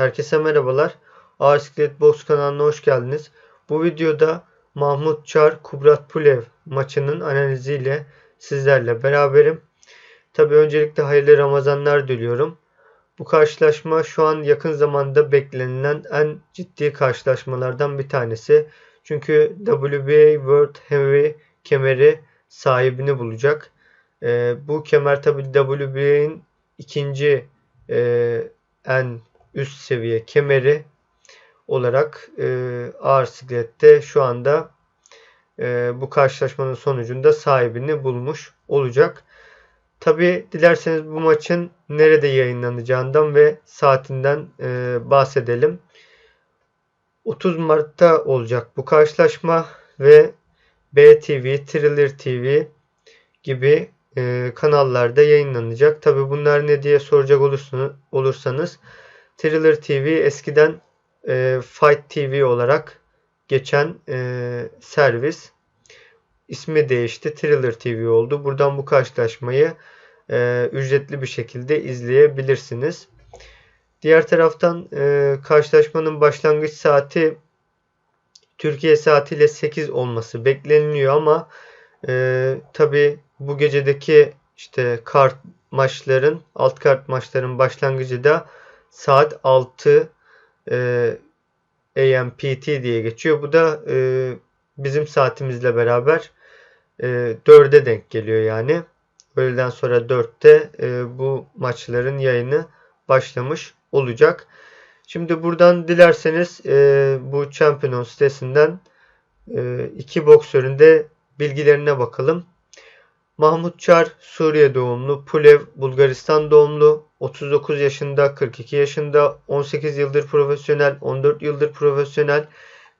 Herkese merhabalar. Ağır Siklet Box kanalına hoş geldiniz. Bu videoda Mahmut Çar Kubrat Pulev maçının analiziyle sizlerle beraberim. Tabi öncelikle hayırlı Ramazanlar diliyorum. Bu karşılaşma şu an yakın zamanda beklenilen en ciddi karşılaşmalardan bir tanesi. Çünkü WBA World Heavy kemeri sahibini bulacak. Ee, bu kemer tabi WBA'in ikinci e, en üst seviye kemeri olarak e, ağır siklette şu anda e, bu karşılaşmanın sonucunda sahibini bulmuş olacak. Tabi dilerseniz bu maçın nerede yayınlanacağından ve saatinden e, bahsedelim. 30 Mart'ta olacak bu karşılaşma ve BTV, Thriller TV gibi e, kanallarda yayınlanacak. Tabi bunlar ne diye soracak olursanız Thriller TV eskiden e, Fight TV olarak geçen e, servis ismi değişti. Thriller TV oldu. Buradan bu karşılaşmayı e, ücretli bir şekilde izleyebilirsiniz. Diğer taraftan e, karşılaşmanın başlangıç saati Türkiye saatiyle 8 olması bekleniliyor ama e, tabi bu gecedeki işte kart maçların alt kart maçların başlangıcı da saat 6 e, AMPT diye geçiyor. Bu da e, bizim saatimizle beraber e, 4'e denk geliyor yani. Öğleden sonra 4'te e, bu maçların yayını başlamış olacak. Şimdi buradan dilerseniz e, bu Champion sitesinden e, iki boksörün de bilgilerine bakalım. Mahmut Çar Suriye doğumlu, Pulev Bulgaristan doğumlu, 39 yaşında, 42 yaşında, 18 yıldır profesyonel, 14 yıldır profesyonel,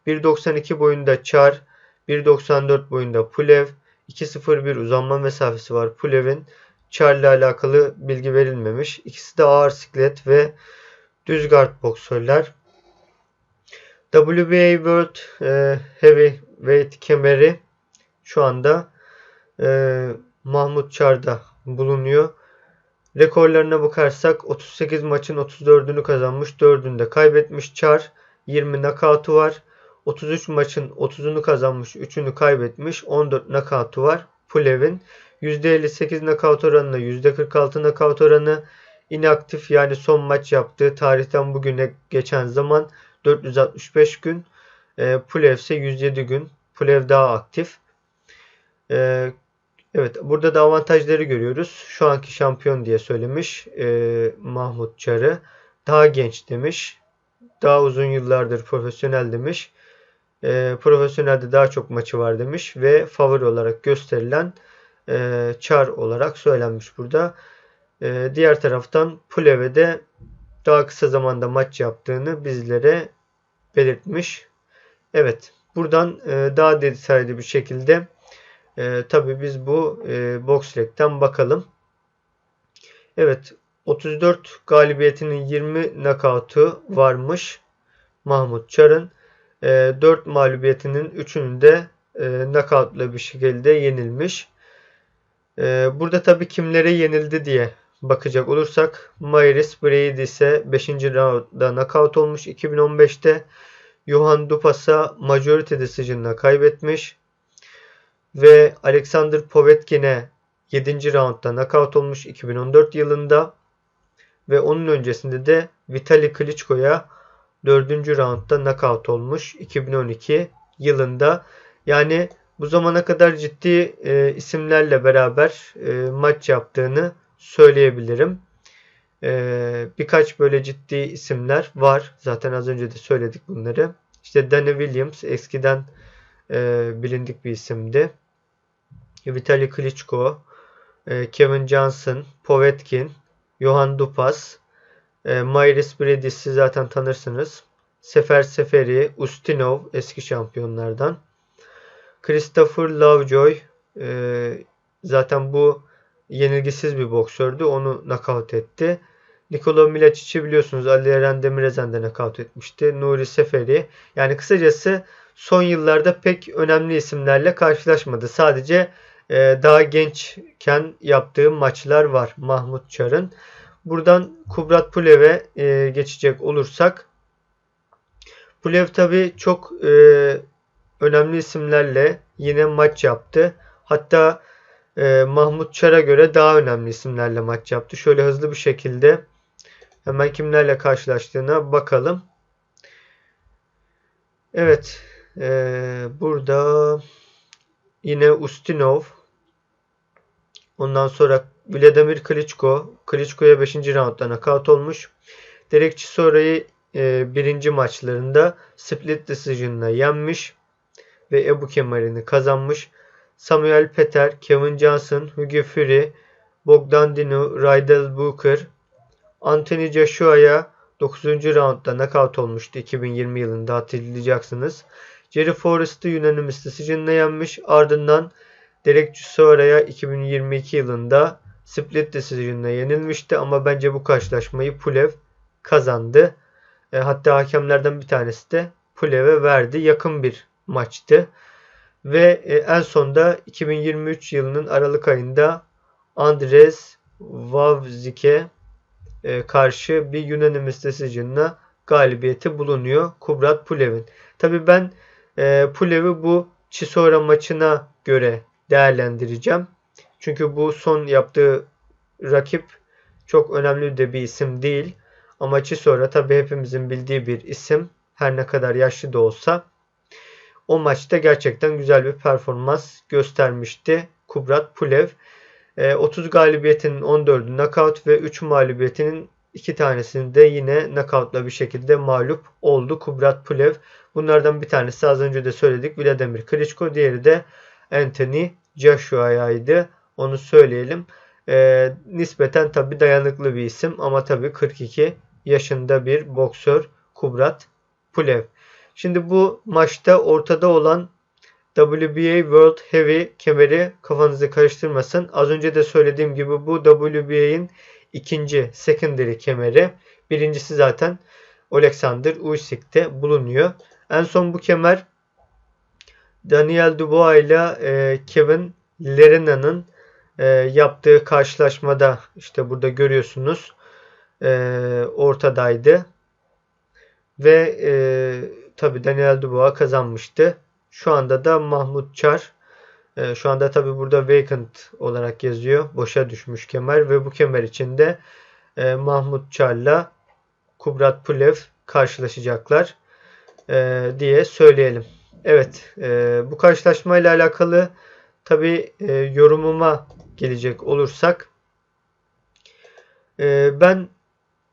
1.92 boyunda Çar, 1.94 boyunda Pulev, 2.01 uzanma mesafesi var Pulev'in. Çar ile alakalı bilgi verilmemiş. İkisi de ağır siklet ve düz guard boksörler. WBA World e, Heavyweight kemeri şu anda e, Mahmut Çar'da bulunuyor. Rekorlarına bakarsak 38 maçın 34'ünü kazanmış, 4'ünü kaybetmiş Çar. 20 nakavtı var. 33 maçın 30'unu kazanmış, 3'ünü kaybetmiş. 14 nakavtı var. Pulev'in %58 nakavt oranına %46 nakavt oranı inaktif yani son maç yaptığı tarihten bugüne geçen zaman 465 gün. E, Pulev ise 107 gün. Pulev daha aktif. E, Evet burada da avantajları görüyoruz. Şu anki şampiyon diye söylemiş e, Mahmut Çarı. Daha genç demiş. Daha uzun yıllardır profesyonel demiş. E, profesyonelde daha çok maçı var demiş. Ve favori olarak gösterilen e, Çar olarak söylenmiş burada. E, diğer taraftan Puleve'de daha kısa zamanda maç yaptığını bizlere belirtmiş. Evet buradan e, daha detaylı bir şekilde e, tabii biz bu e, Boxlec'ten bakalım. Evet 34 galibiyetinin 20 nakavtı varmış Mahmut Çar'ın. E, 4 mağlubiyetinin 3'ünü de e, nakavtla bir şekilde yenilmiş. E, burada tabii kimlere yenildi diye bakacak olursak Myris Brady ise 5. roundda nakavt olmuş 2015'te. Johan Dupas'a majority decision'la kaybetmiş ve Alexander Povetkin'e 7. roundda knockout olmuş 2014 yılında ve onun öncesinde de Vitali Klitschko'ya 4. roundda knockout olmuş 2012 yılında. Yani bu zamana kadar ciddi e, isimlerle beraber e, maç yaptığını söyleyebilirim. E, birkaç böyle ciddi isimler var. Zaten az önce de söyledik bunları. İşte Danny Williams eskiden e, bilindik bir isimdi. Vitali Klitschko, e, Kevin Johnson, Povetkin, Johan Dupas, e, Myris Bredis'i zaten tanırsınız. Sefer Seferi, Ustinov eski şampiyonlardan. Christopher Lovejoy e, zaten bu yenilgisiz bir boksördü. Onu nakavt etti. Nikola Milacic'i biliyorsunuz Ali Eren Demirezen'de nakavt etmişti. Nuri Seferi. Yani kısacası son yıllarda pek önemli isimlerle karşılaşmadı. Sadece ee, daha gençken yaptığı maçlar var Mahmut Çar'ın. Buradan Kubrat Pulev'e e, geçecek olursak Pulev tabi çok e, önemli isimlerle yine maç yaptı. Hatta e, Mahmut Çar'a göre daha önemli isimlerle maç yaptı. Şöyle hızlı bir şekilde hemen kimlerle karşılaştığına bakalım. Evet. E, burada yine Ustinov ondan sonra Vladimir Klitschko. Klitschko'ya 5. roundda knockout olmuş. Derek Chisora'yı e, birinci maçlarında split decision'la yenmiş ve Ebu Kemal'ini kazanmış. Samuel Peter, Kevin Johnson, Hugo Fury, Bogdan Dinu, Rydell Booker, Anthony Joshua'ya 9. roundda knockout olmuştu 2020 yılında hatırlayacaksınız. Jerry Forrest'ı unanimous decision'la yenmiş. Ardından Derek Chisora'ya 2022 yılında split decision'la yenilmişti ama bence bu karşılaşmayı Pulev kazandı. E, hatta hakemlerden bir tanesi de Pulev'e verdi. Yakın bir maçtı. Ve e, en sonda 2023 yılının Aralık ayında Andres Wawzik'e e, karşı bir unanimous decision'la galibiyeti bulunuyor Kubrat Pulev'in. Tabi ben e, Pulev'i bu Chisora maçına göre değerlendireceğim. Çünkü bu son yaptığı rakip çok önemli de bir isim değil. Ama Chisora tabi hepimizin bildiği bir isim. Her ne kadar yaşlı da olsa. O maçta gerçekten güzel bir performans göstermişti Kubrat Pulev. 30 ee, galibiyetinin 14'ü knockout ve 3 mağlubiyetinin 2 tanesinde yine knockoutla bir şekilde mağlup oldu Kubrat Pulev. Bunlardan bir tanesi az önce de söyledik Vladimir Klitschko. Diğeri de Anthony Joshua'ydı. Onu söyleyelim. E, nispeten tabi dayanıklı bir isim ama tabi 42 yaşında bir boksör Kubrat Pulev. Şimdi bu maçta ortada olan WBA World Heavy kemeri kafanızı karıştırmasın. Az önce de söylediğim gibi bu WBA'in ikinci secondary kemeri. Birincisi zaten Alexander Usyk'te bulunuyor. En son bu kemer Daniel Dubois ile e, Kevin Lerena'nın e, yaptığı karşılaşmada işte burada görüyorsunuz e, ortadaydı. Ve e, tabi Daniel Dubois kazanmıştı. Şu anda da Mahmut Çar e, şu anda tabi burada vacant olarak yazıyor. Boşa düşmüş kemer ve bu kemer içinde e, Mahmut Çar'la Kubrat Pulev karşılaşacaklar e, diye söyleyelim. Evet e, bu karşılaşmayla alakalı tabi e, yorumuma gelecek olursak e, ben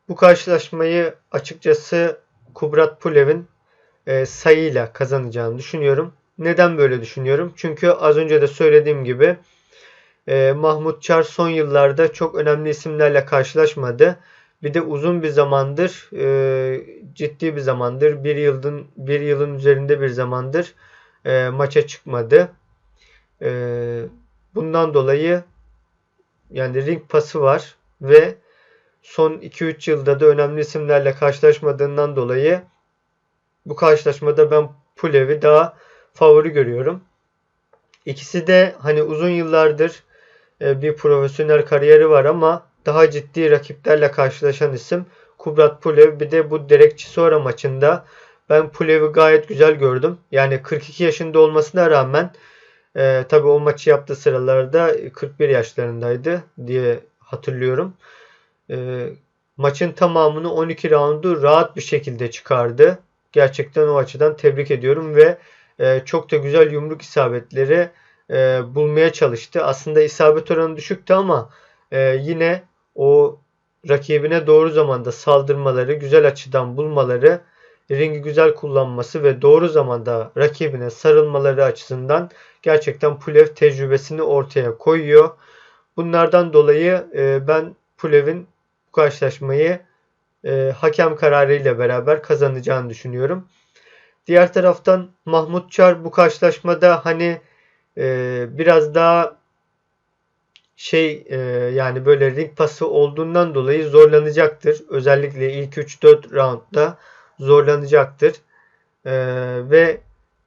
bu karşılaşmayı açıkçası Kubrat Pulev'in sayıyla kazanacağını düşünüyorum. Neden böyle düşünüyorum? Çünkü az önce de söylediğim gibi e, Mahmut Çar son yıllarda çok önemli isimlerle karşılaşmadı. Bir de uzun bir zamandır e, ciddi bir zamandır bir yılın bir yılın üzerinde bir zamandır e, maça çıkmadı. E, bundan dolayı yani ring pası var ve son 2-3 yılda da önemli isimlerle karşılaşmadığından dolayı bu karşılaşmada ben Pulev'i daha favori görüyorum. İkisi de hani uzun yıllardır e, bir profesyonel kariyeri var ama daha ciddi rakiplerle karşılaşan isim Kubrat Pulev. Bir de bu Derek Chisora maçında ben Pulev'i gayet güzel gördüm. Yani 42 yaşında olmasına rağmen e, tabii o maçı yaptığı sıralarda 41 yaşlarındaydı diye hatırlıyorum. E, maçın tamamını 12 roundu rahat bir şekilde çıkardı. Gerçekten o açıdan tebrik ediyorum ve e, çok da güzel yumruk isabetleri e, bulmaya çalıştı. Aslında isabet oranı düşüktü ama e, yine o rakibine doğru zamanda saldırmaları, güzel açıdan bulmaları, ringi güzel kullanması ve doğru zamanda rakibine sarılmaları açısından gerçekten Pulev tecrübesini ortaya koyuyor. Bunlardan dolayı ben Pulev'in bu karşılaşmayı hakem kararıyla beraber kazanacağını düşünüyorum. Diğer taraftan Mahmut Çar bu karşılaşmada hani e, biraz daha şey e, yani böyle ring pası olduğundan dolayı zorlanacaktır. Özellikle ilk 3-4 roundda zorlanacaktır. E, ve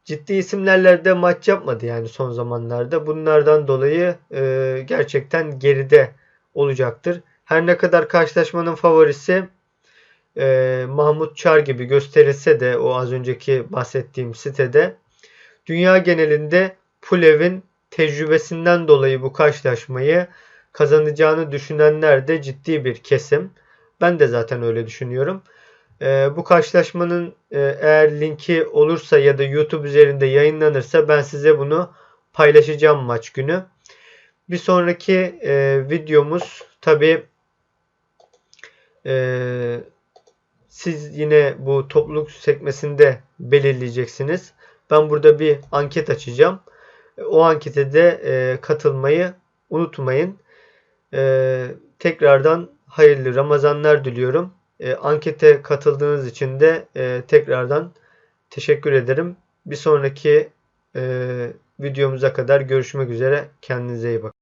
ciddi isimlerle de maç yapmadı yani son zamanlarda. Bunlardan dolayı e, gerçekten geride olacaktır. Her ne kadar karşılaşmanın favorisi e, Mahmut Çar gibi gösterilse de o az önceki bahsettiğim sitede dünya genelinde Pulev'in tecrübesinden dolayı bu karşılaşmayı kazanacağını düşünenler de ciddi bir kesim. Ben de zaten öyle düşünüyorum. Ee, bu karşılaşmanın e, eğer linki olursa ya da YouTube üzerinde yayınlanırsa ben size bunu paylaşacağım maç günü. Bir sonraki e, videomuz tabi e, siz yine bu topluluk sekmesinde belirleyeceksiniz. Ben burada bir anket açacağım. O ankete de e, katılmayı unutmayın. E, tekrardan hayırlı Ramazanlar diliyorum. E, ankete katıldığınız için de e, tekrardan teşekkür ederim. Bir sonraki e, videomuza kadar görüşmek üzere. Kendinize iyi bakın.